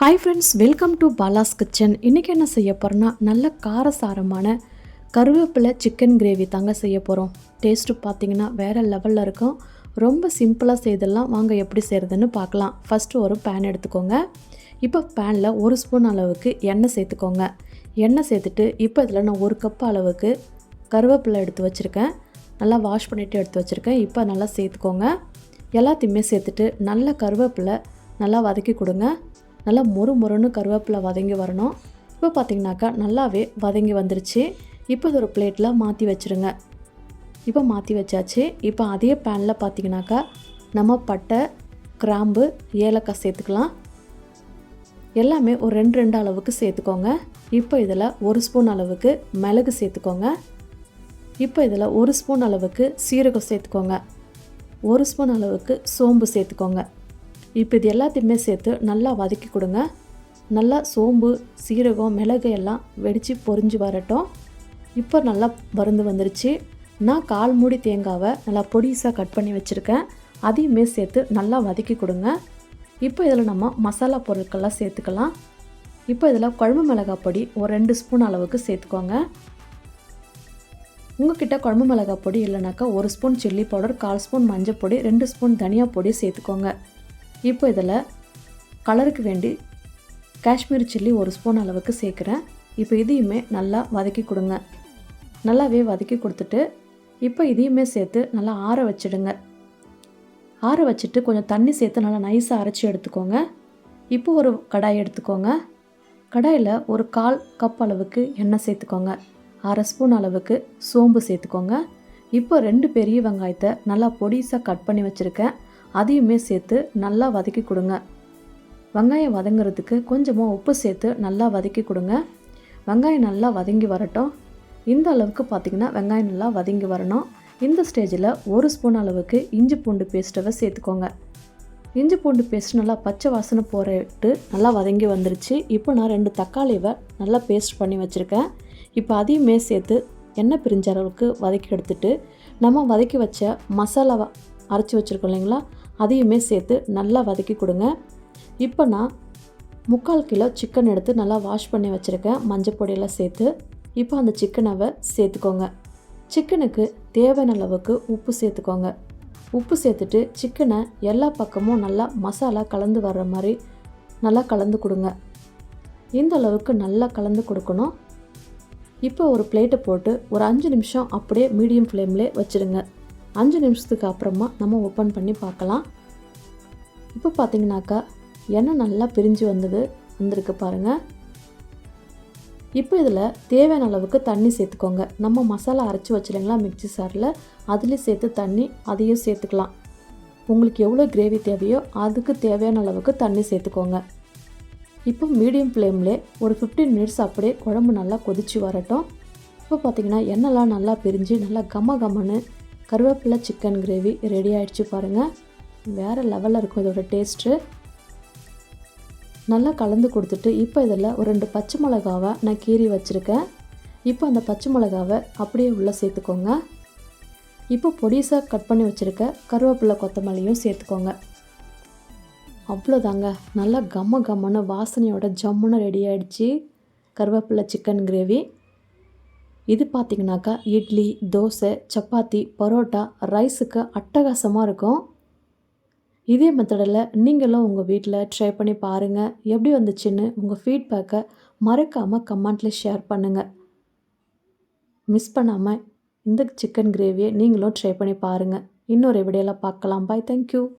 Hi friends welcome to Bala's kitchen இன்றைக்கி என்ன செய்ய போகிறோன்னா நல்ல காரசாரமான கருவேப்பிலை சிக்கன் கிரேவி தாங்க செய்ய போகிறோம் டேஸ்ட்டு பார்த்தீங்கன்னா வேறு லெவலில் இருக்கும். ரொம்ப சிம்பிளாக செய்தெல்லாம் வாங்க எப்படி செய்கிறதுன்னு பார்க்கலாம் ஃபஸ்ட்டு ஒரு பேன் எடுத்துக்கோங்க. இப்போ பேனில் ஒரு ஸ்பூன் அளவுக்கு எண்ணெய் சேர்த்துக்கோங்க. எண்ணெய் சேர்த்துட்டு இப்போ இதில் நான் ஒரு கப் அளவுக்கு கருவேப்பிலை எடுத்து வச்சுருக்கேன். நல்லா வாஷ் பண்ணிவிட்டு எடுத்து வச்சுருக்கேன். இப்போ நல்லா சேர்த்துக்கோங்க. எல்லாத்தையுமே சேர்த்துட்டு நல்ல கருவேப்பிலை நல்லா வதக்கி கொடுங்க. நல்லா மொறு மொறுன்னு கருவேப்பிலை வதங்கி வரணும். இப்போ பார்த்தீங்கன்னாக்கா நல்லாவே வதங்கி வந்துருச்சு. இப்போ இது ஒரு பிளேட்டில் மாற்றி வச்சுருங்க. இப்போ மாற்றி வச்சாச்சு. இப்போ அதே பேனில் பார்த்தீங்கன்னாக்கா நம்ம பட்டை கிராம்பு ஏலக்காய் சேர்த்துக்கலாம். எல்லாமே ஒரு ரெண்டு ரெண்டு அளவுக்கு சேர்த்துக்கோங்க. இப்போ இதில் ஒரு ஸ்பூன் அளவுக்கு மிளகு சேர்த்துக்கோங்க. இப்போ இதில் ஒரு ஸ்பூன் அளவுக்கு சீரகம் சேர்த்துக்கோங்க. ஒரு ஸ்பூன் அளவுக்கு சோம்பு சேர்த்துக்கோங்க. இப்போ இது எல்லாத்தையுமே சேர்த்து நல்லா வதக்கி கொடுங்க. நல்லா சோம்பு சீரகம் மிளகு எல்லாம் வெடித்து பொரிஞ்சு வரட்டும். இப்போ நல்லா வருந்து வந்துருச்சு. நான் கால் மூடி தேங்காவை நல்லா பொடிசாக கட் பண்ணி வச்சுருக்கேன். அதையுமே சேர்த்து நல்லா வதக்கி கொடுங்க. இப்போ இதில் நம்ம மசாலா பொருட்கள்லாம் சேர்த்துக்கலாம். இப்போ இதில் குழம்பு மிளகாய் பொடி ஒரு ரெண்டு ஸ்பூன் அளவுக்கு சேர்த்துக்கோங்க. உங்ககிட்ட குழம்பு மிளகாய் பொடி இல்லைனாக்கா ஒரு ஸ்பூன் சில்லி பவுடர் கால் ஸ்பூன் மஞ்சள் பொடி ரெண்டு ஸ்பூன் தனியா பொடி சேர்த்துக்கோங்க. இப்போ இதில் கலருக்கு வேண்டி காஷ்மீர் சில்லி ஒரு ஸ்பூன் அளவுக்கு சேர்க்குறேன். இப்போ இதையுமே நல்லா வதக்கி கொடுங்க. நல்லாவே வதக்கி கொடுத்துட்டு இப்போ இதையுமே சேர்த்து நல்லா ஆற வச்சிடுங்க. ஆற வச்சுட்டு கொஞ்சம் தண்ணி சேர்த்து நல்லா நைஸாக அரைச்சி எடுத்துக்கோங்க. இப்போ ஒரு கடாய் எடுத்துக்கோங்க. கடாயில் ஒரு கால் கப் அளவுக்கு எண்ணெய் சேர்த்துக்கோங்க. அரை ஸ்பூன் அளவுக்கு சோம்பு சேர்த்துக்கோங்க. இப்போ ரெண்டு பெரிய வெங்காயத்தை நல்லா பொடிசாக கட் பண்ணி வச்சுருக்கேன். அதையுமே சேர்த்து நல்லா வதக்கி கொடுங்க. வெங்காயம் வதங்குறதுக்கு கொஞ்சமாக உப்பு சேர்த்து நல்லா வதக்கி கொடுங்க. வெங்காயம் நல்லா வதங்கி வரட்டும். இந்த அளவுக்கு பார்த்திங்கன்னா வெங்காயம் நல்லா வதங்கி வரணும். இந்த ஸ்டேஜில் ஒரு ஸ்பூன் அளவுக்கு இஞ்சி பூண்டு பேஸ்ட்டவை சேர்த்துக்கோங்க. இஞ்சி பூண்டு பேஸ்ட் நல்லா பச்சை வாசனை போட்டு நல்லா வதங்கி வந்துருச்சு. இப்போ நான் ரெண்டு தக்காளியை நல்லா பேஸ்ட் பண்ணி வச்சுருக்கேன். இப்போ அதையுமே சேர்த்து எண்ணெய் பிரிஞ்ச அளவுக்கு வதக்கி எடுத்துட்டு நம்ம வதக்கி வச்ச மசாலாவை அரைச்சி வச்சுருக்கோம் இல்லைங்களா? அதையுமே சேர்த்து நல்லா வதக்கி கொடுங்க. இப்போ நான் முக்கால் கிலோ சிக்கன் எடுத்து நல்லா வாஷ் பண்ணி வச்சுருக்கேன். மஞ்சள் பொடியெல்லாம் சேர்த்து. இப்போ அந்த சிக்கனவை சேர்த்துக்கோங்க. சிக்கனுக்கு தேவையான அளவுக்கு உப்பு சேர்த்துக்கோங்க. உப்பு சேர்த்துட்டு சிக்கனை எல்லா பக்கமும் நல்லா மசாலா கலந்து வர்ற மாதிரி நல்லா கலந்து கொடுங்க. இந்த அளவுக்கு நல்லா கலந்து கொடுக்கணும். இப்போ ஒரு பிளேட்டை போட்டு ஒரு அஞ்சு நிமிஷம் அப்படியே மீடியம் ஃப்ளேம்லேயே வச்சுருங்க. அஞ்சு நிமிஷத்துக்கு அப்புறமா நம்ம ஓப்பன் பண்ணி பார்க்கலாம். இப்போ பார்த்தீங்கன்னாக்கா எண்ணெய் நல்லா பிரிஞ்சு வந்தது வந்திருக்கு பாருங்கள் இப்போ இதில் தேவையான அளவுக்கு தண்ணி சேர்த்துக்கோங்க. நம்ம மசாலா அரைச்சி வச்சுருங்களா மிக்சி சாரில்? அதுலேயும் சேர்த்து தண்ணி அதையும் சேர்த்துக்கலாம். உங்களுக்கு எவ்வளோ கிரேவி தேவையோ அதுக்கு தேவையான அளவுக்கு தண்ணி சேர்த்துக்கோங்க. இப்போ மீடியம் ஃப்ளேம்லே ஒரு ஃபிஃப்டீன் மினிட்ஸ் அப்படியே குழம்பு நல்லா கொதித்து வரட்டும். இப்போ பார்த்திங்கன்னா எண்ணெய்லாம் நல்லா பிரிஞ்சு நல்லா கம கமன்னு கருவேப்பிலை சிக்கன் கிரேவி ரெடி ஆகிடுச்சு பாருங்கள் வேறு லெவலில் இருக்கும் இதோட டேஸ்ட்டு நல்லா கலந்து கொடுத்துட்டு இப்போ இதில் ஒரு ரெண்டு பச்சை மிளகாவை நான் கீறி வச்சுருக்கேன். இப்போ அந்த பச்சை மிளகாவை அப்படியே உள்ளே சேர்த்துக்கோங்க. இப்போ பொடிசாக கட் பண்ணி வச்சுருக்க கருவேப்பிலை கொத்தமல்லியும் சேர்த்துக்கோங்க. அவ்வளோதாங்க. நல்லா கம்ம கம்மன்னு வாசனையோட ஜம்முன்னு ரெடி ஆகிடுச்சு கருவேப்பிலை சிக்கன் கிரேவி இது பார்த்திங்கனாக்கா இட்லி தோசை சப்பாத்தி பரோட்டா ரைஸுக்கு அட்டகாசமாக இருக்கும். இதே மெத்தடில் நீங்களும் உங்கள் வீட்டில் ட்ரை பண்ணி பாருங்கள் எப்படி வந்துச்சுன்னு உங்கள் ஃபீட்பேக்கை மறக்காமல் கமெண்ட்டில் ஷேர் பண்ணுங்கள் மிஸ் பண்ணாமல் இந்த சிக்கன் கிரேவியை நீங்களும் ட்ரை பண்ணி பாருங்கள் இன்னொரு வீடியோவில் பார்க்கலாம். Bye thank you